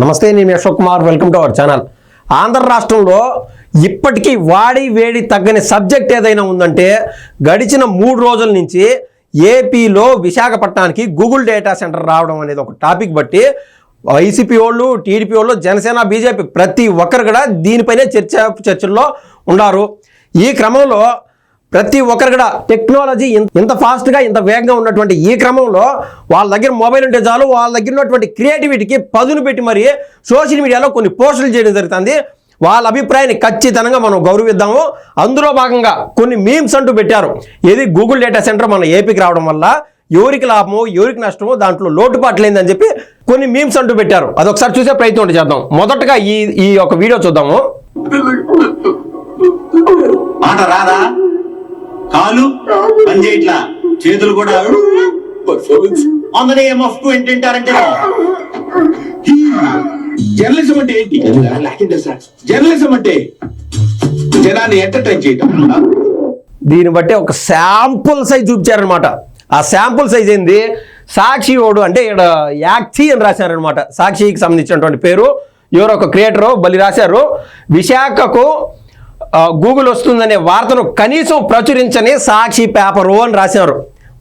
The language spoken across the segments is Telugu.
నమస్తే నేను Ashok Kumar. Welcome to our channel. Andhra రాష్ట్రంలో ఇప్పటికీ వాడి వేడి తగ్గని సబ్జెక్ట్ ఏదైనా ఉందంటే గడిచిన మూడు రోజుల నుంచి ఏపీలో విశాఖపట్నానికి గూగుల్ డేటా సెంటర్ రావడం అనేది ఒక టాపిక్ బట్టి వైసీపీ వాళ్ళు టీడీపీ వాళ్ళు జనసేన బీజేపీ ప్రతి ఒక్కరు కూడా దీనిపైనే చర్చ చర్చల్లో ఉన్నారు. ఈ క్రమంలో ప్రతి ఒక్కరు కూడా టెక్నాలజీ ఇంత ఫాస్ట్గా ఇంత వేగంగా ఉన్నటువంటి ఈ క్రమంలో వాళ్ళ దగ్గర మొబైల్ ఉంటే చాలు వాళ్ళ దగ్గర ఉన్నటువంటి క్రియేటివిటీకి పదును పెట్టి మరి సోషల్ మీడియాలో కొన్ని పోస్టులు చేయడం జరుగుతుంది. వాళ్ళ అభిప్రాయాన్ని ఖచ్చితంగా మనం గౌరవిద్దాము. అందులో భాగంగా కొన్ని మీమ్స్ అంటూ పెట్టారు. ఏది? గూగుల్ డేటా సెంటర్ మన ఏపీకి రావడం వల్ల ఎవరికి లాభమో ఎవరికి నష్టమో దాంట్లో లోటుపాట్లు ఏందని చెప్పి కొన్ని మీమ్స్ అంటూ పెట్టారు. అదొకసారి చూసే ప్రయత్నం చేద్దాం. మొదటగా ఈ ఈ ఒక వీడియో చూద్దాము. మాట రాదా? కాలు పని చేయట్లా చేతులు కూడా on the name of to ఏంటంటారంటే journalism అంటే ఏంటి? జర్నలిజం అంటే జనాన్ని ఎంటర్టైన్ చేయటం. దీన్ని బట్టి ఒక శాంపుల్ సైజ్ చూపించారనమాట ఆ శాంపుల్ సైజ్ ఏంది? సాక్షి ఓడు అంటే ఇక్కడ యాక్సి అని రాశారనమాట సాక్షికి సంబంధించినటువంటి పేరు. ఎవరో ఒక క్రియేటరు బలి రాశారు. విశాఖకు గూగుల్ వస్తుందనే వార్తను కనీసం ప్రచురించని సాక్షి పేపరు అని రాశారు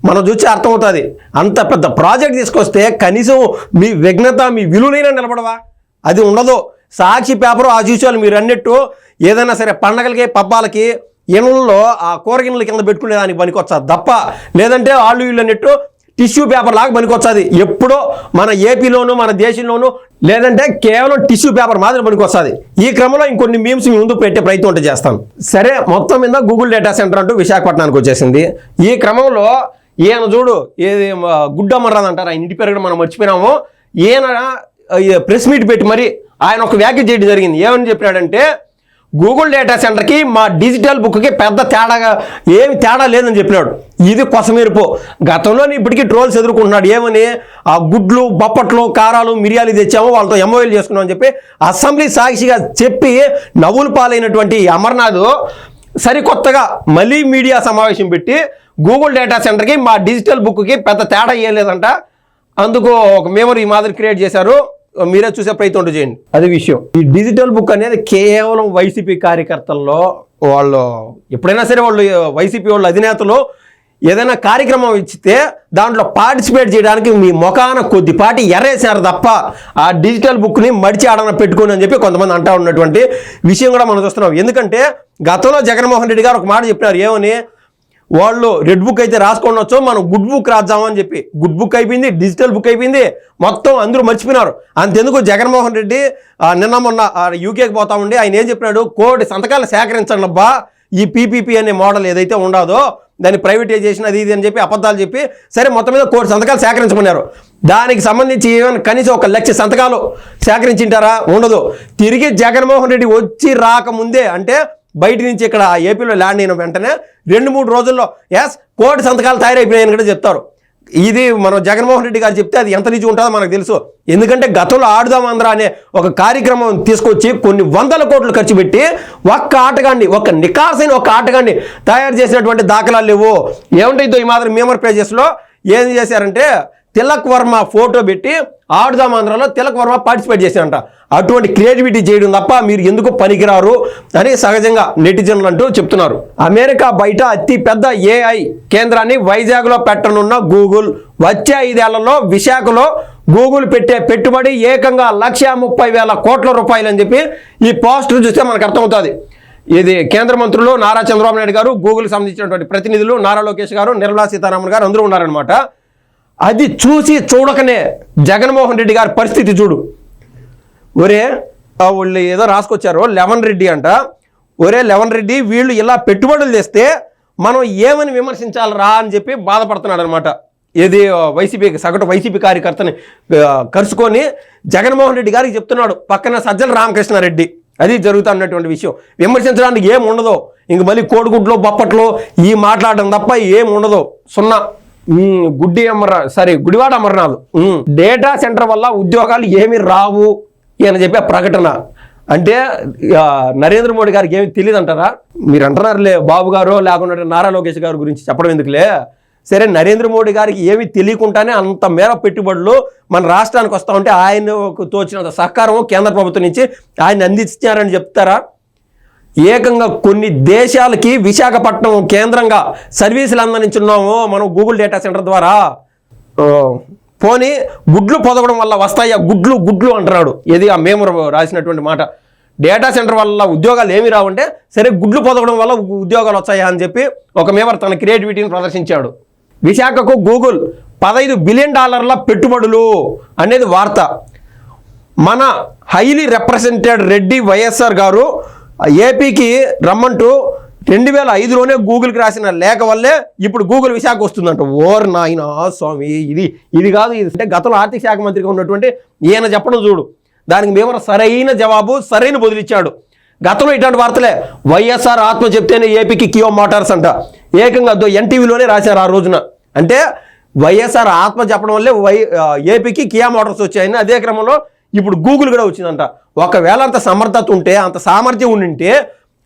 మనం చూసి అర్థమవుతుంది. అంత పెద్ద ప్రాజెక్ట్ తీసుకొస్తే కనీసం మీ విఘ్నత మీ విలువనైనా నిలబడవా? అది ఉండదు. సాక్షి పేపరు ఆ చూసేవాళ్ళు మీరు అన్నట్టు ఏదైనా సరే పండగలకి పబ్బాలకి ఇళ్ళల్లో ఆ కూరగిన్నెల కింద పెట్టుకునే దానికి పనికొచ్చా తప్ప లేదంటే వాళ్ళు వీళ్ళు అన్నట్టు టిష్యూ పేపర్ లాగా పనికొచ్చాది ఎప్పుడో మన ఏపీలోను మన దేశంలోనూ లేదంటే కేవలం టిష్యూ పేపర్ మాత్రం పనికొస్తుంది. ఈ క్రమంలో ఇంకొన్ని మీమ్స్ మీ ముందు పెట్టే ప్రయత్నం ఉంటే చేస్తాను సరే మొత్తం మీద గూగుల్ డేటా సెంటర్ అంటూ విశాఖపట్నానికి వచ్చేసింది. ఈ క్రమంలో ఈయన చూడు ఏది ఆ, అంటారు. ఆయన ఇంటి పేరు కూడా మనం మర్చిపోయినాము. ఈయన ప్రెస్ మీట్ పెట్టి మరి ఆయన ఒక వ్యాఖ్య చేయడం జరిగింది. ఏమని చెప్పాడంటే గూగుల్ డేటా సెంటర్కి మా డిజిటల్ బుక్కి పెద్ద తేడాగా ఏమి తేడా లేదని చెప్పినాడు. ఇది కొసమీరుపు. గతంలోనే ఇప్పటికీ ట్రోల్స్ ఎదుర్కొంటున్నాడు. ఏమని? ఆ గుడ్లు బొప్పట్లు కారాలు మిరియాలు తెచ్చామో వాళ్ళతో ఎంఓఎల్ చేసుకున్నాం అని చెప్పి అసెంబ్లీ సాక్షిగా చెప్పి నవ్వులు పాలైనటువంటి అమర్నాథ్ సరికొత్తగా మళ్ళీ మీడియా సమావేశం పెట్టి గూగుల్ డేటా సెంటర్కి మా డిజిటల్ బుక్కి పెద్ద తేడా ఇవ్వలేదంట అందుకు ఒక మెమరీ మాదిరి క్రియేట్ చేశారు. మీరే చూసే ప్రయత్నం చేయండి. అది విషయం. ఈ డిజిటల్ బుక్ అనేది కేవలం వైసీపీ కార్యకర్తల్లో వాళ్ళు ఎప్పుడైనా సరే వాళ్ళు వైసీపీ వాళ్ళ అధినేతలు ఏదైనా కార్యక్రమం ఇచ్చితే దాంట్లో పార్టిసిపేట్ చేయడానికి మీ ముఖాన కొద్దిపాటి ఎర్రేసారు తప్ప ఆ డిజిటల్ బుక్ని మడిచి ఆడన పెట్టుకుని అని చెప్పి కొంతమంది అంటా ఉన్నటువంటి విషయం కూడా మనం చూస్తున్నాం. ఎందుకంటే గతంలో జగన్మోహన్ రెడ్డి గారు ఒక మాట చెప్పినారు ఏమని? వాళ్ళు రెడ్ బుక్ అయితే రాసుకోవచ్చు మనం గుడ్ బుక్ రాద్దామని చెప్పి. గుడ్ బుక్ అయిపోయింది డిజిటల్ బుక్ అయిపోయింది మొత్తం అందరూ మర్చిపోయినారు. అంతెందుకు జగన్మోహన్ రెడ్డి నిన్న మొన్న యూకేకి పోతా ఉండి ఆయన ఏం చెప్పినాడు? కోటి సంతకాలు సేకరించండి అబ్బా. ఈ పీపీపీ అనే మోడల్ ఏదైతే ఉండదో దాన్ని ప్రైవేటైజేషన్ అది ఇది అని చెప్పి అబద్ధాలు చెప్పి సరే మొత్తం మీద కోటి సంతకాలు సేకరించమన్నారు. దానికి సంబంధించి ఏమైనా కనీసం ఒక లక్ష సంతకాలు సేకరించింటారా? ఉండదు. తిరిగి జగన్మోహన్ రెడ్డి వచ్చి రాకముందే అంటే బయట నుంచి ఇక్కడ ఏపీలో ల్యాండ్ అయిన వెంటనే రెండు మూడు రోజుల్లో ఎస్ కోటి సంతకాలు తయారైపోయినాయని కూడా చెప్తారు. ఇది మనం జగన్మోహన్ రెడ్డి గారు చెప్తే అది ఎంత నిజం ఉంటుందో మనకు తెలుసు. ఎందుకంటే గతంలో ఆడుదాం ఆంధ్ర అనే ఒక కార్యక్రమం తీసుకొచ్చి కొన్ని వందల కోట్లు ఖర్చు పెట్టి ఒక్క ఆటగాన్ని ఒక నికాసైన ఒక ఆటగాన్ని తయారు చేసినటువంటి దాఖలాలు లేవు. ఏముంటాయితో ఈ మాత్రం మేమర్ పేజెస్లో ఏం చేశారంటే తిలక్ వర్మ ఫోటో పెట్టి ఆడుదాం ఆంధ్రలో తిలక్ వర్మ పార్టిసిపేట్ చేశారంట అటువంటి క్రియేటివిటీ చేయడం తప్ప మీరు ఎందుకు పనికిరారు అని సహజంగా నెటిజన్లు అంటూ చెప్తున్నారు. అమెరికా బయట అతి పెద్ద ఏఐ కేంద్రాన్ని వైజాగ్లో పెట్టనున్న గూగుల్ వచ్చే ఐదేళ్ళలో విశాఖలో గూగుల్ పెట్టే పెట్టుబడి ఏకంగా లక్ష ముప్పై వేల కోట్ల రూపాయలు అని చెప్పి ఈ పోస్టర్ చూస్తే మనకు అర్థమవుతుంది. ఇది కేంద్ర మంత్రులు నారా చంద్రబాబు నాయుడు గారు గూగుల్ సంబంధించినటువంటి ప్రతినిధులు నారా లోకేష్ గారు నిర్మలా సీతారామన్ గారు అందరూ ఉన్నారనమాట అది చూసి చూడకనే జగన్మోహన్ రెడ్డి గారి పరిస్థితి చూడు. ఒరే వాళ్ళు ఏదో రాసుకొచ్చారు లెవన్ రెడ్డి అంట. ఒరే లెవన్ రెడ్డి వీళ్ళు ఇలా పెట్టుబడులు తెస్తే మనం ఏమని విమర్శించాలరా అని చెప్పి బాధపడుతున్నాడు అనమాట ఏది వైసీపీకి వైసీపీ సగటు వైసీపీ కార్యకర్తని ఆ, కరుచుకొని జగన్మోహన్ రెడ్డి గారికి చెప్తున్నాడు పక్కన సజ్జల రామకృష్ణారెడ్డి. అది జరుగుతున్నటువంటి విషయం. విమర్శించడానికి ఏం ఉండదు ఇంక మళ్ళీ కోడిగుడ్లో బొప్పట్లో ఈ మాట్లాడడం తప్ప ఏం ఉండదు సున్నా. గుడ్డి అమర sorry Gudivada Amarnath. Data center వల్ల ఉద్యోగాలు ఏమి రావు అని చెప్పే ప్రకటన. అంటే నరేంద్ర మోడీ గారికి ఏమి తెలియదు అంటారా మీరు అంటున్నారులే బాబు గారు లేకుండా నారా లోకేష్ గారి గురించి చెప్పడం ఎందుకులే? సరే నరేంద్ర మోడీ గారికి ఏమీ తెలియకుండానే అంత మేర పెట్టుబడులు మన రాష్ట్రానికి వస్తూ ఉంటే ఆయనకు తోచినంత సహకారం కేంద్ర ప్రభుత్వం నుంచి ఆయన అందించారని చెప్తారా? ఏకంగా కొన్ని దేశాలకి విశాఖపట్నం కేంద్రంగా సర్వీసులు అందించున్నాము మనం గూగుల్ డేటా సెంటర్ ద్వారా. పోనీ గుడ్లు పొదగడం వల్ల వస్తాయా? గుడ్లు గుడ్లు అంటున్నాడు. ఇది ఆ మేము రాసినటువంటి మాట. డేటా సెంటర్ వల్ల ఉద్యోగాలు ఏమి రావంటే సరే గుడ్లు పొదగడం వల్ల ఉద్యోగాలు వచ్చాయా అని చెప్పి ఒక మేమర్ తన క్రియేటివిటీని ప్రదర్శించాడు. విశాఖకు గూగుల్ పదహైదు బిలియన్ డాలర్ల పెట్టుబడులు అనేది వార్త. మన హైలీ రిప్రజెంటెడ్ రెడ్డి వైఎస్ఆర్ గారు ఏపీకి రమ్మంటూ రెండు వేల ఐదులోనే గూగుల్కి రాసిన లేఖ వల్లే ఇప్పుడు గూగుల్ విశాఖ వస్తుందంట. ఓర్ నాయన స్వామి ఇది ఇది కాదు ఇది. అంటే గతంలో ఆర్థిక శాఖ మంత్రిగా ఉన్నటువంటి ఈయన చెప్పడం చూడు. దానికి మేము సరైన జవాబు సరైన బదులిచ్చాడు గతంలో ఇట్లాంటి వార్తలే. వైఎస్ఆర్ ఆత్మ చెప్తేనే ఏపీకి కియో మోటార్స్ అంట. ఏకంగా అదో ఎన్టీవీలోనే రాశారు ఆ రోజున. అంటే వైఎస్ఆర్ ఆత్మ చెప్పడం వల్లే వై ఏపీకి కియా మోటార్స్ వచ్చాయని అదే క్రమంలో ఇప్పుడు గూగుల్ కూడా వచ్చిందంట. ఒకవేళ అంత సమర్థత ఉంటే అంత సామర్థ్యం ఉండింటే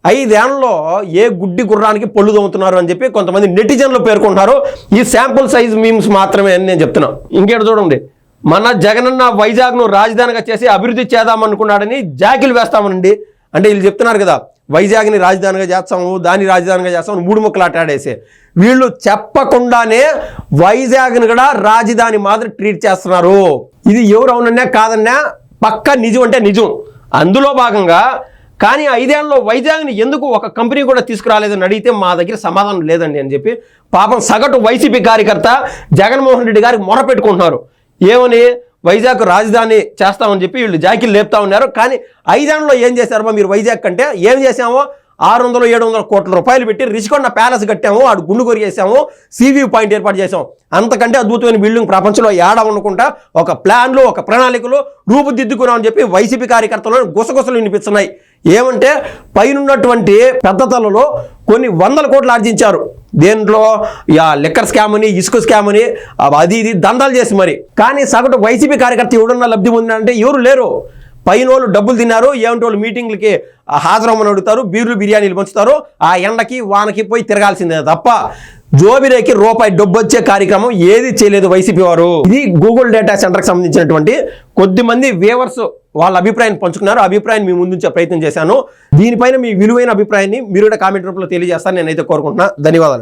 ఐదేళ్ళలో ఏ గుడ్డి గుర్రానికి పళ్ళు తోముతున్నారు అని చెప్పి కొంతమంది నెటిజన్లు పేర్కొంటున్నారు. ఈ శాంపుల్ సైజ్ మీమ్స్ మాత్రమే అని నేను చెప్తున్నా. ఇంకేట చూడండి. మన జగనన్న వైజాగ్ను రాజధానిగా చేసి అభివృద్ధి చేద్దామనుకున్నాడని జాకిలు వేస్తామనండి. అంటే వీళ్ళు చెప్తున్నారు కదా వైజాగ్ని రాజధానిగా చేస్తాము దాన్ని రాజధానిగా చేస్తాము మూడు ముక్కలు ఆటాడేసి. వీళ్ళు చెప్పకుండానే వైజాగ్ని కూడా రాజధాని మాదిరి ట్రీట్ చేస్తున్నారు. ఇది ఎవరు అవునన్నా కాదన్నా పక్క నిజం అంటే నిజం. అందులో భాగంగా కానీ ఐదేళ్ళలో వైజాగ్ని ఎందుకు ఒక కంపెనీ కూడా తీసుకురాలేదని అడిగితే మా దగ్గర సమాధానం లేదండి అని చెప్పి పాపం సగటు వైసీపీ కార్యకర్త జగన్మోహన్ రెడ్డి గారికి మొరపెట్టుకుంటున్నారు. ఏమని? వైజాగ్ రాజధాని చేస్తామని చెప్పి వీళ్ళు జాకీలు లేపుతా ఉన్నారు. కానీ ఐదేళ్ళలో ఏం చేశారమ్మా మీరు వైజాగ్ కంటే? ఏం చేశామో? ఆరు వందలు ఏడు వందల కోట్ల రూపాయలు పెట్టి రిషికొండ ప్యాలెస్ కట్టాము ఆడు గుండు కొరిగేసాము సీవీ పాయింట్ ఏర్పాటు చేసాం అంతకంటే అద్భుతమైన బిల్డింగ్ ప్రపంచంలో ఏడా ఉండకుండా ఒక ప్లాన్లు ఒక ప్రణాళికలు రూపుదిద్దుకున్నామని చెప్పి వైసీపీ కార్యకర్తలు గుసగుసలు వినిపిస్తున్నాయి. ఏమంటే పైనున్నటువంటి పెద్ద తలలో కొన్ని వందల కోట్లు ఆర్జించారు. దేంట్లో యా లిక్కర్ స్కామ్ అని ఇసుక స్కామ్ అని అది ఇది దందాలు చేసి మరి. కానీ సగటు వైసీపీ కార్యకర్త ఎవడన్నా లబ్ధి పొందినంటే ఎవరు లేరు. పైన వాళ్ళు డబ్బులు తిన్నారు ఏమిటి వాళ్ళు మీటింగ్లకి హాజరమ్మని అడుగుతారు బీర్లు బిర్యానీలు పంచుతారు ఆ ఎండకి వానకి పోయి తిరగాల్సిందే తప్ప జోబిరేకి రూపాయి డబ్బు వచ్చే కార్యక్రమం ఏది చేయలేదు వైసీపీ వారు. ఇది గూగుల్ డేటా సెంటర్కి సంబంధించినటువంటి కొద్ది మంది వేవర్స్ వాళ్ళ అభిప్రాయాన్ని పంచుకున్నారు. అభిప్రాయం అభిప్రాయాన్ని మీ ముందుంచే ప్రయత్నం చేశాను. దీనిపైన మీ విలువైన అభిప్రాయాన్ని మీరు కూడా కామెంట్ రూపంలో తెలియజేస్తాను నేనైతే కోరుకుంటున్నా. ధన్యవాదాలు.